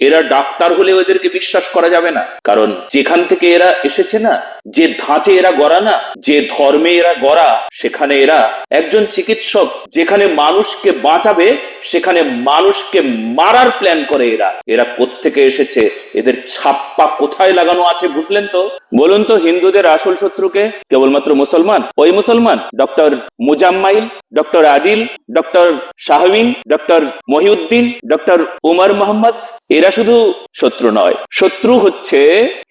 এরা ডাক্তার হলে এদেরকে বিশ্বাস করা যাবে না। কারণ যেখান থেকে এরা এসেছে না যে ধাঁচে এরা গড়া না, যে ধর্মে এরা গড়া, সেখানে এরা একজন চিকিৎসক, যেখানে মানুষকে বাঁচাবে, সেখানে মানুষকে মারার প্ল্যান করে এরা। এরা কোত্থেকে এসেছে? এদের ছাপ্পা কোথায় লাগানো আছে বুঝলেন তো? বলুন তো হিন্দুদের আসল শত্রুকে, কেবলমাত্র মুসলমান? ওই মুসলমান? Doctor Muzammil, doctor Adil, doctor Shahbin doctor Mohiuddin, doctor Umar Mohammad? এরা শুধু শত্রু নয়, শত্রু হচ্ছে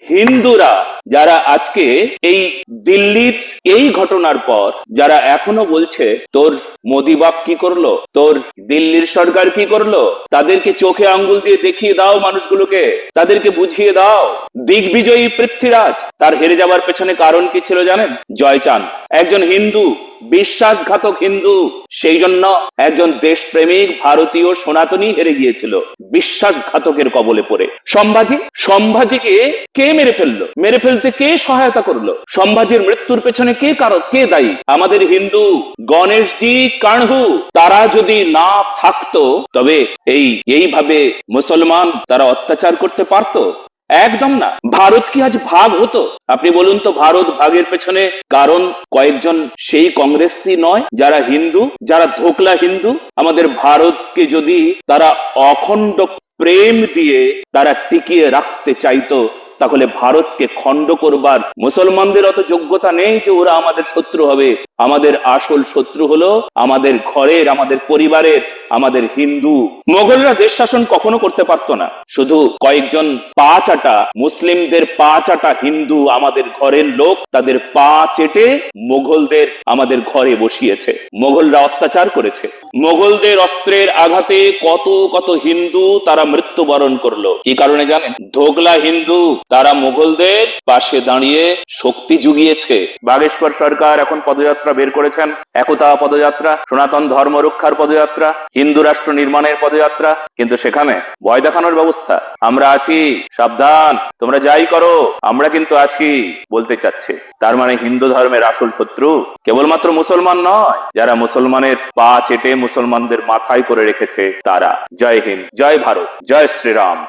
হিন্দুরা। যারা আজকে এই দিল্লির এই ঘটনার পর, যারা এখনও বলছে, তোর মোদি বাপ কি করল? তোর দিল্লির সরকার কি করল? তাদেরকে চোখে আঙ্গুল দিয়ে দেখিয়ে দাও মানুষগুলোকে। তাদেরকে বুঝিয়ে দাও। দিগ্বিজয়ী পৃথ্বীরাজ, তার হেরে যাবার পেছনে কারণ কি ছিল জানেন? জয়চান একজন হিন্দু। বিশ্বাসঘাতক হিন্দু। সেই জন্য একজন দেশপ্রেমিক ভারতীয় সনাতনী হেরে গিয়েছিল। বিশ্বাসঘাতকের কবলে পড়ে। সম্ভাজি? সম্ভাজিকে কে মেরে ফেলল? মেরে ফেলতে কে সহায়তা করল? সম্ভাজির মৃত্যুর পেছনে কে কারও কে দায়ী? আমাদের হিন্দু গণেশজি কানহু, তারা যদি না থাকতো, তবে এই, এইভাবে মুসলমান তারা অত্যাচার করতে পারতো? একদম না। ভারত কি আজ ভাগ হতো? আপনি বলুন তো ভারত ভাগের পেছনে কারণ কয়েকজন সেই কংগ্রেসই নয়, যারা হিন্দু, যারা ধোকলা হিন্দু। আমাদের ভারতকে যদি তারা অখণ্ড প্রেম দিয়ে তারা টিকিয়ে রাখতে চাইতো তাহলে ভারতকে খণ্ড করবার মুসলমানদের অত যোগ্যতা নেই যে ওরা আমাদের শত্রু হবে। আমাদের আসল শত্রু হলো আমাদের ঘরের, আমাদের পরিবারের, আমাদের হিন্দু। মোগলরা দেশ শাসন কখনো করতে পারতো না। শুধু কয়েকজন পা চাটা, মুসলিমদের পা চাটা হিন্দু আমাদের ঘরের লোক, তাদের পা চেটে মোগলদের আমাদের ঘরে বসিয়েছে। মোগলরা অত্যাচার করেছে। মোগলদের অস্ত্রের আঘাতে কত কত হিন্দু তারা মৃত্যুবরণ করল। কি কারণে জানেন? ধোগলা হিন্দু তারা মোগলদের পাশে দাঁড়িয়ে শক্তি জুগিয়েছে। বাগেশ্বর সরকার এখন পদযাত্রা বের করেছেন। একতা পদযাত্রা, সনাতন ধর্ম রক্ষার পদযাত্রা, হিন্দু রাষ্ট্র নির্মাণের পদযাত্রা। কিন্তু সেখানে ভয় দেখানোর ব্যবস্থা। আমরা আছি, সাবধান, তোমরা যাই করো, আমরা কিন্তু আছি বলতে চাচ্ছে। তার মানে হিন্দু ধর্মের আসল শত্রু কেবলমাত্র মুসলমান নয়, যারা মুসলমানের পা চেটে মুসলমানদের মাথায় করে রেখেছে তারা। জয় হিন্দ, জয় ভারত, জয় শ্রীরাম।